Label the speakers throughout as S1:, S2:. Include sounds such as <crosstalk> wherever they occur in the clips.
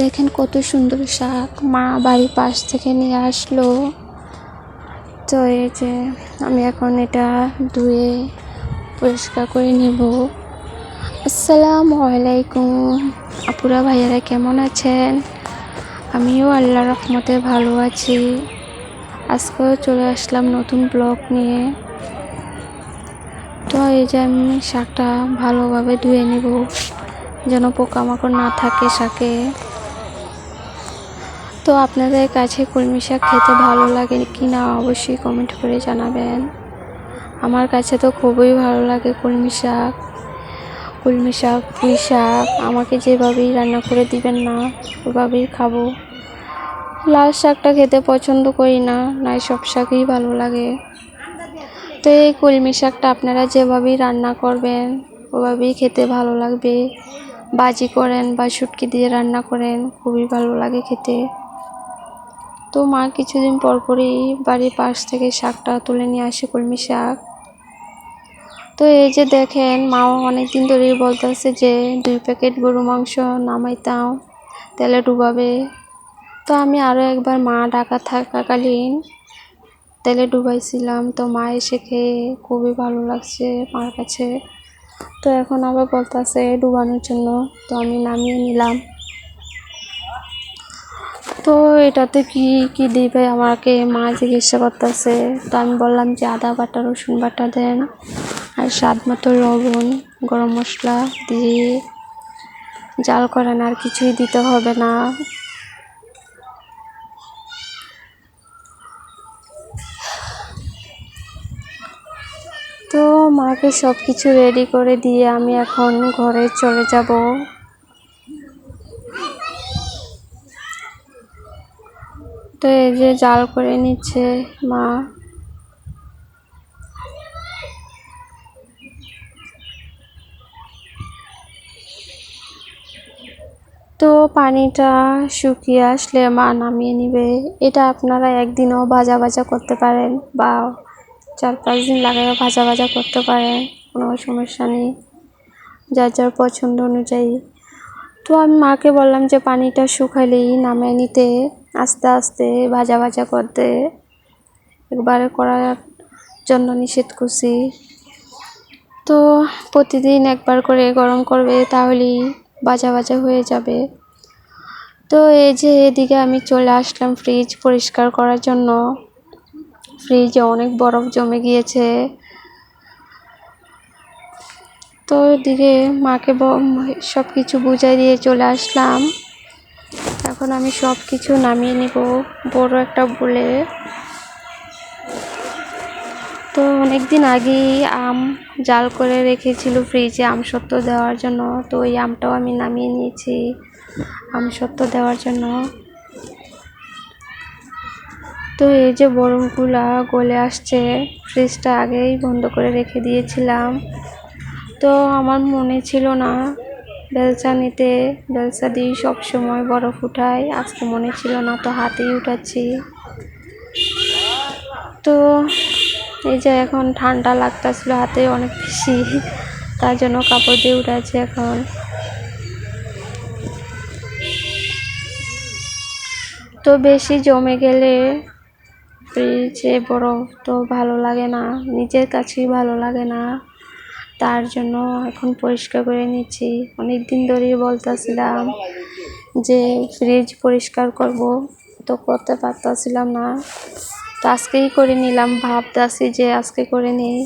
S1: দেখেন কত সুন্দর শাক। মা বাড়ির পাশ থেকে নিয়ে আসলো। তো এই যে আমি এখন এটা ধুয়ে পরিষ্কার করে নিব। আসসালামু আলাইকুম। আপুরা, ভাইয়ারা কেমন আছেন? আমিও আল্লাহ রহমতে ভালো আছি। আজকেও চলে আসলাম নতুন ব্লগ নিয়ে। তো এই যে আমি শাকটা ভালোভাবে ধুয়ে নিব, যেন পোকামাকড় না থাকে শাকে। তো আপনাদের কাছে কলমি শাক খেতে ভালো লাগে কি না অবশ্যই কমেন্ট করে জানাবেন। আমার কাছে তো খুবই ভালো লাগে কলমি শাক। কলমি শাক, পুঁই শাক, আমাকে যেভাবেই রান্না করে দিবেন না, ওভাবেই খাব। লাল শাকটা খেতে পছন্দ করি না, নাই সব শাকই ভালো লাগে। তো এই কলমি শাকটা আপনারা যেভাবেই রান্না করবেন, ওভাবেই খেতে ভালো লাগবে। বাজি করেন বা শুটকি দিয়ে রান্না করেন, খুবই ভালো লাগে খেতে। তো মা কিছুদিন পর পরই বাড়ির পাশ থেকে শাকটা তুলে নিয়ে আসে কলমি শাক। তো এই যে দেখেন, মাও অনেক দিন ধরেই বলতেছে যে, দুই প্যাকেট গরু মাংস নামাইতাম তেলে ডুবাবে। তো আমি আরও একবার মা ডাকা থাকাকালীন তেলে ডুবাইছিলাম। তো মা এসে খেয়ে খুবই ভালো লাগছে মার কাছে। তো এখন আবার বলতেছে ডুবানোর জন্য। তো আমি নামিয়ে নিলাম। তো এটাতে কি কি দিবে? আমাকে মা জিজ্ঞাসা করতেছে। তো আমি বললাম যে আদা বাটা, রসুন বাটা দেন আর স্বাদ মতো লবণ, গরম মশলা দিয়ে জাল করেন আর কিছুই দিতে হবে না। তো মাকে সব কিছু রেডি করে দিয়ে আমি এখন ঘরে চলে যাব। তো এই যে জাল করে নিচ্ছে মা। তো পানিটা শুকিয়ে আসলে মা নামিয়ে নিবে। এটা আপনারা একদিনও ভাজা ভাজা করতে পারেন বা চার পাঁচ দিন লাগাইও ভাজা ভাজা করতে পারেন, কোনো সমস্যা নেই, যার যার পছন্দ অনুযায়ী। তো আমি মাকে বললাম যে পানিটা শুকালেই নামিয়ে নিতে। আস্তে আস্তে ভাজা ভাজা করতে, একবারে করার জন্য নিষেধ করছি। তো প্রতিদিন একবার করে গরম করবে তাহলেই ভাজা ভাজা হয়ে যাবে। তো এই যে এদিকে আমি চলে আসলাম ফ্রিজ পরিষ্কার করার জন্য। ফ্রিজে অনেক বরফ জমে গিয়েছে। তো এদিকে মাকে সব কিছু বুঝাই দিয়ে চলে আসলাম। এখন আমি সব কিছু নামিয়ে নিব। বড় একটা বলে। তো অনেক দিন আগেই আম জাল করে রেখেছিল ফ্রিজে আম সত্য দেওয়ার জন্য। তো ওই আমটাও আমি নামিয়ে নিয়েছি আম সত্য দেওয়ার জন্য। তো এই যে বরফগুলা গলে আসছে, ফ্রিজটা আগেই বন্ধ করে রেখে দিয়েছিলাম। তো আমার মনে ছিল না বেলচা নিতে বেলচা দিয়েই সবসময় বরফ উঠাই। আজকে মনে ছিল না, তো হাতেই উঠাচ্ছি। তো এই যে এখন ঠান্ডা লাগতেছিল হাতে, অনেক বেশি। তার জন্য কাপড় দিয়ে উঠেছে এখন। তো বেশি জমে গেলে ফ্রিজে বরফ তো ভালো লাগে না, নিজের কাছেই ভালো লাগে না। তার জন্য এখন পরিষ্কার করে নিচ্ছি। অনেক দিন ধরেই বলতেছিলাম যে ফ্রিজ পরিষ্কার করব, তো করতে পারতেছিলাম না। তো আজকেই করে নিলাম, ভাবতেছি যে আজকে করে নিই।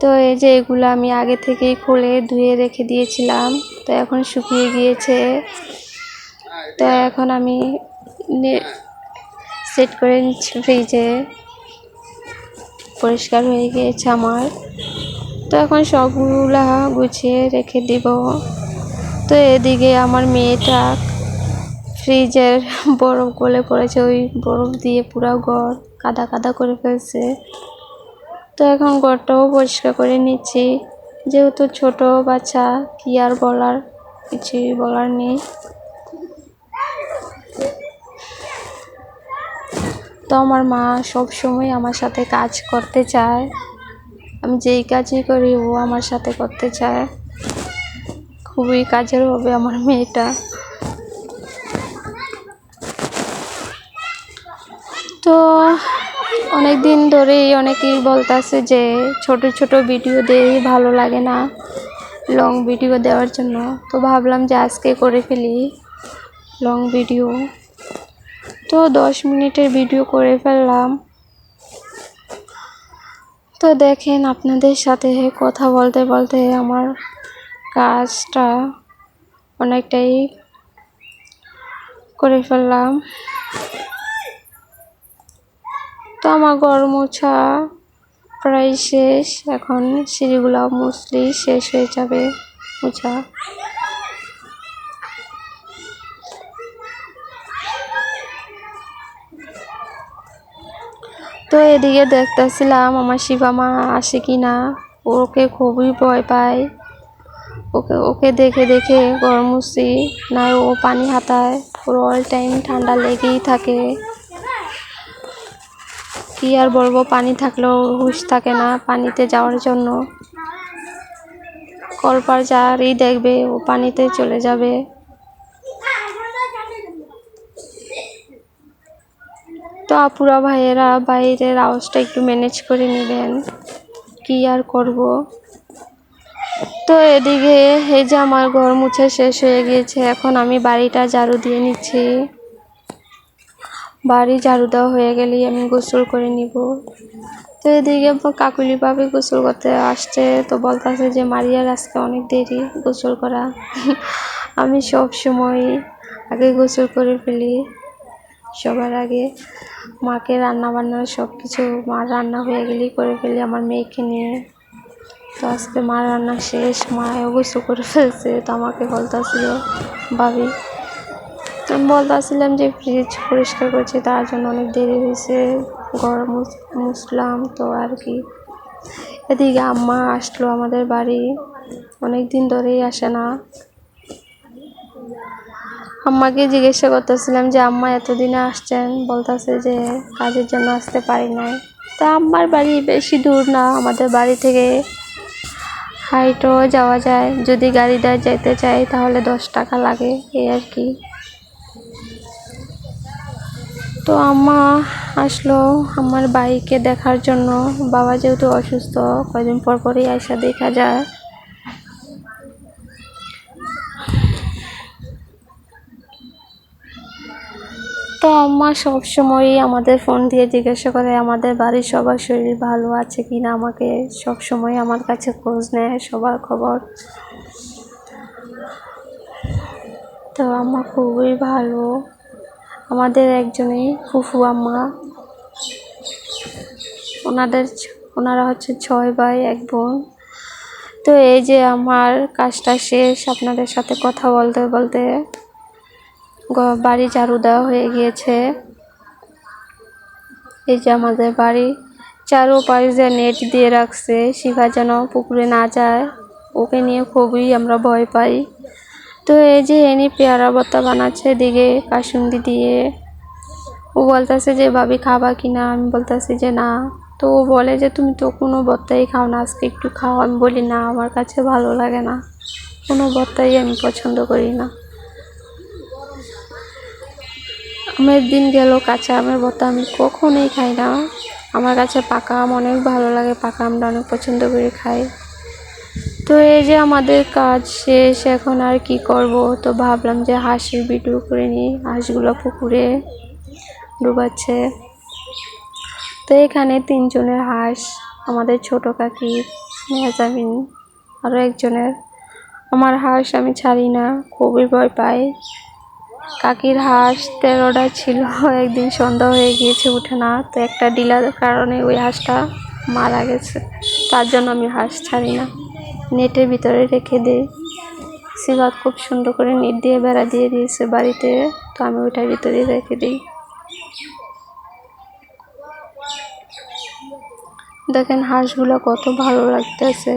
S1: তো এই যে এগুলো আমি আগে থেকেই খুলে ধুয়ে রেখে দিয়েছিলাম, তো এখন শুকিয়ে গিয়েছে। তো এখন আমি সেট করে নিচ্ছি ফ্রিজে পরিষ্কার হয়ে গিয়েছে আমার। তো এখন সবগুলা গুছিয়ে রেখে দিব। তো এদিকে আমার মেয়েটা ফ্রিজের <laughs> বরফ গলে পড়েছে, ওই বরফ দিয়ে পুরো ঘর কাদা কাদা করে ফেলছে। তো এখন ঘরটাও পরিষ্কার করে নিচ্ছি। যেহেতু ছোট বাচ্চা, কি আর বলার? কিছুই বলার নেই। তো আমার মা সব সময় আমার সাথে কাজ করতে চায়। আমি যেই কাজই করি, ও আমার সাথে করতে চায়। খুবই কাজের হবে আমার মেয়েটা। তো অনেক দিন ধরেই অনেকেই বলতেছে যে ছোট ছোট ভিডিও দেই ভালো লাগে না লং ভিডিও দেওয়ার জন্য। তো ভাবলাম যে আজকে করে ফেলি লং ভিডিও। তো দশ মিনিটের ভিডিও করে ফেললাম। তো দেখেন আপনাদের সাথে কথা বলতে বলতে আমার কাজটা অনেকটাই করে ফেললাম। তো আমার ঘর মোছা প্রায় শেষ। এখন সিঁড়িগুলো মুছলি শেষ হয়ে যাবে মোছা। তো এদিকে দেখতেছিলাম আমার শিবা মা আসে কি না ওকে খুবই ভয় পায়। ওকে ওকে দেখে দেখে গরম মুছি না, ও পানি হাতায়। ওর অল টাইম ঠান্ডা লেগেই থাকে। কি আর বলব, পানি থাকলেও হুশ থাকে না পানিতে যাওয়ার জন্য। কলপার যারই দেখবে, ও পানিতে চলে যাবে। তো আপুরা ভাইয়েরা বাইরের আওয়াজটা একটু ম্যানেজ করে নেবেন। কি আর করব? তো এদিকে এই যে আমার ঘর মুছে শেষ হয়ে গিয়েছে, এখন আমি বাড়িটা ঝাড়ু দিয়ে নিচ্ছি। বাড়ি ঝাড়ু দেওয়া হয়ে গেলেই আমি গোসল করে নিব। তো এদিকে কাকুলি ভাবে গোসল করতে আসছে, তো বলতেছে যে, মারিয়ার আজকে অনেক দেরি গোসল করা। আমি সব সময় আগে গোসল করে ফেলি। সবার আগে মাকে রান্না বান্না সব কিছু মার রান্না হয়ে গেলেই করে ফেলি আমার মেয়েকে নিয়ে। তো আজকে মার রান্না শেষ মাও গোসল করে ফেলছে, তো আমাকে বলতেছিল, ভাবি তো আমি বলতেছিলাম যে ফ্রিজ পরিষ্কার করছি, তার জন্য অনেক দেরি হয়েছে গরম মুসলাম তো আর কি। এদিকে আম্মা আসলো আমাদের বাড়ি অনেক দিন ধরেই আসে না। আম্মাকে জিজ্ঞাসা করতেছিলাম যে, আম্মা, এতদিনে আসছেন? বলতেছে যে, কাজের জন্য আসতে পারি নাই। তা আম্মার বাড়ি বেশি দূর না, আমাদের বাড়ি থেকে হাইটও যাওয়া যায়। যদি গাড়িটা যেতে চাই, তাহলে দশ টাকা লাগে, এই আর কি। তো আম্মা আসলো আমার বাইকে দেখার জন্য। বাবা যেহেতু অসুস্থ, কয়দিন পর পরই আয়সা দেখা যায়। তো আম্মা সবসময়ই আমাদের ফোন দিয়ে জিজ্ঞাসা করে, আমাদের বাড়ির সবার শরীর ভালো আছে কি না? আমাকে সবসময় আমার কাছে খোঁজ নেয়, সবার খবর। তো আম্মা খুবই ভালো। আমাদের একজনই ফুফু আম্মা। ওনাদের ওনারা হচ্ছে ছয় ভাই, এক বোন। তো এই যে আমার কাজটা শেষ, আপনাদের সাথে কথা বলতে বলতে বাড়ি ঝাড়ু দেওয়া হয়ে গিয়েছে। এই যে আমাদের বাড়ি। চারোপাশে নেট দিয়ে রাখছে, শিখা যেন পুকুরে না যায়। ওকে নিয়ে খুবই আমরা ভয় পাই। তো এই যে এনি পেয়ারা ভর্তা বানাচ্ছে এদিকে কাসুন্দি দিয়ে ও বলতেছে যে, ভাবি খাবা কি না? আমি বলতেছি যে, না। তো ও বলে যে, তুমি তো কোনো ভর্তাই খাও না, আজকে একটু খাও। আমি বলি, না, আমার কাছে ভালো লাগে না। কোনো ভর্তাই আমি পছন্দ করি না। আমের দিন গেল, কাঁচা আমের ভর্তা আমি কখনোই খাই না। আমার কাছে পাকা আম অনেক ভালো লাগে, পাকা আমটা অনেক পছন্দ করে খাই। তো এই যে আমাদের কাজ শেষ, এখন আর কি করব? তো ভাবলাম যে হাঁসের ভিডিও করে নিই, হাঁসগুলো পুকুরে ডুবাচ্ছে। তো এখানে তিনজনের হাঁস, আমাদের ছোট কাকি মেয়াজামিন আরও একজনের। আমার হাঁস আমি ছাড়ি না, খুবই ভয় পাই। কাকির হাঁস তেরোটা ছিল, একদিন সন্ধ্যা হয়ে গিয়েছে উঠে না, তো একটা ডিলার কারণে ওই হাঁসটা মারা গেছে। তার জন্য আমি হাঁস ছাড়ি না। নেটের ভিতরে রেখে দিই। সিবাত খুব সুন্দর করে নেট দিয়ে বেড়া দিয়ে দিয়েছে বাড়িতে, তো আমি ওইটার ভিতরেই রেখে দিই। দেখেন হাঁসগুলো কত ভালো লাগতেছে।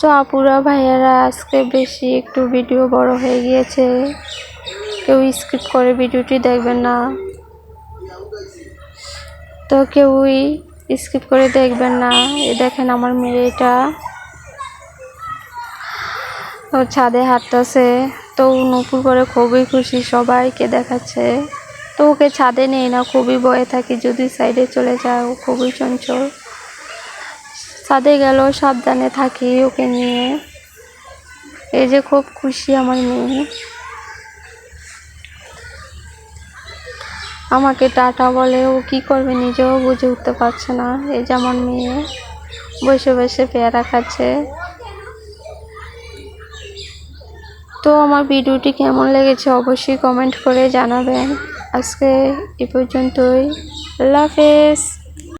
S1: তো আপুরা, ভাইয়ারা, আজকে বেশি একটু ভিডিও বড় হয়ে গিয়েছে। কেউ স্কিপ করে ভিডিওটি দেখবেন না। তো কেউই স্কিপ করে দেখবেন না। এ দেখেন আমার মেয়েটা। ও ছাদে হাঁটতেছে। তো নূপুর করে খুবই খুশি, সবাইকে দেখাচ্ছে। তো ওকে ছাদে নেই না, খুবই ভয়ে থাকি। যদি সাইডে চলে যায় ও খুবই চঞ্চল। ছাদে গেল, সাবধানে থাকি ওকে নিয়ে। এই যে খুব খুশি আমার মেয়ে। আমাকে টাটা বলে, ও কি করবে নিজেও বুঝে উঠতে পারছে না। এই যে আমার মেয়ে, বসে বসে পেয়ারা খাচ্ছে। তো আমার ভিডিওটি কেমন লেগেছে অবশ্যই কমেন্ট করে জানাবেন। আজকে এ পর্যন্তই। আল্লাহ হাফেজ।